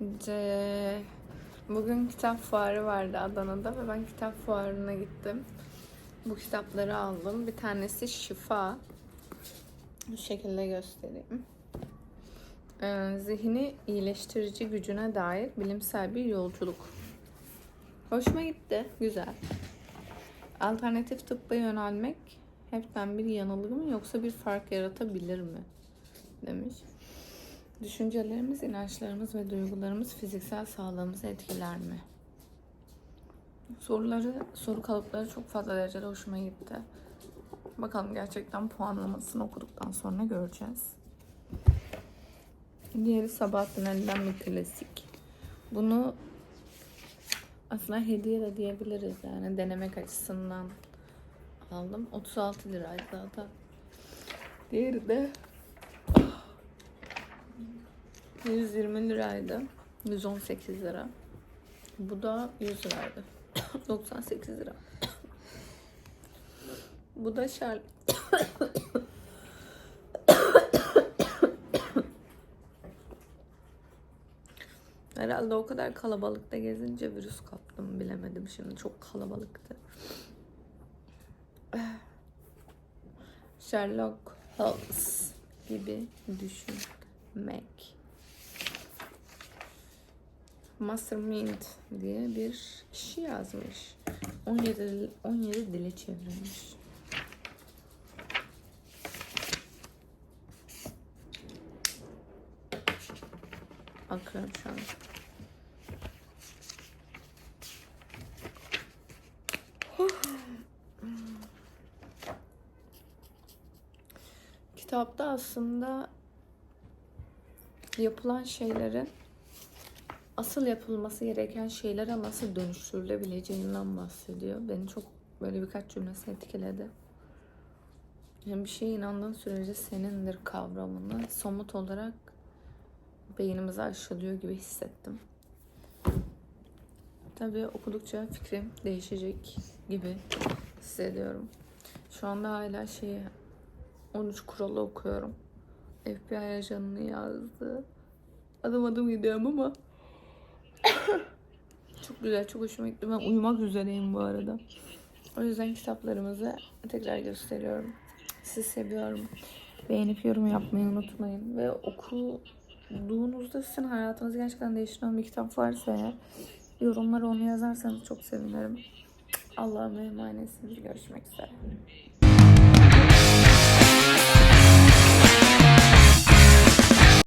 Ce- Bugün kitap fuarı vardı Adana'da ve ben kitap fuarına gittim. Bu kitapları aldım. Bir tanesi Şifa. Bu şekilde göstereyim. Ee, zihni iyileştirici gücüne dair bilimsel bir yolculuk. Hoşuma gitti. Güzel. Alternatif tıbba yönelmek hepten bir yanılgı mı yoksa bir fark yaratabilir mi? Demiş. Düşüncelerimiz, inançlarımız ve duygularımız fiziksel sağlığımızı etkiler mi? Soruları, soru kalıpları çok fazla derecede hoşuma gitti. Bakalım gerçekten puanlamasını okuduktan sonra göreceğiz. Diğeri Sabahattin Ali'den bir klasik. Bunu aslında hediye de diyebiliriz yani denemek açısından aldım. 36 liraydı zaten. Diğeri de 120 liraydı. 118 lira. Bu da 100 liraydı. 98 lira. Bu da şal. Herhalde o kadar kalabalıkta gezince virüs kaptım bilemedim şimdi çok kalabalıktı. Sherlock Holmes gibi düşünmek. Mastermind diye bir kişi yazmış. 17 17 dile çevrilmiş. Bakıyorum şu an. Kitapta aslında yapılan şeylerin asıl yapılması gereken şeylere nasıl dönüştürülebileceğinden bahsediyor. Beni çok böyle birkaç cümlesi etkiledi. Yani bir şeye inandığın sürece senindir kavramını somut olarak beynimize aşılıyor gibi hissettim. Tabii okudukça fikrim değişecek gibi hissediyorum. Şu anda hala şeyi 13 kuralı okuyorum. FBI ajanını yazdı. Adım adım gidiyorum ama güzel, çok hoşuma gitti. Ben uyumak üzereyim bu arada. O yüzden kitaplarımızı tekrar gösteriyorum. Sizi seviyorum. Beğenip yorum yapmayı unutmayın. Ve okuduğunuzda sizin hayatınızı gerçekten değiştiren bir kitap varsa eğer yorumlara onu yazarsanız çok sevinirim. Allah'a emanetsiniz. Görüşmek üzere.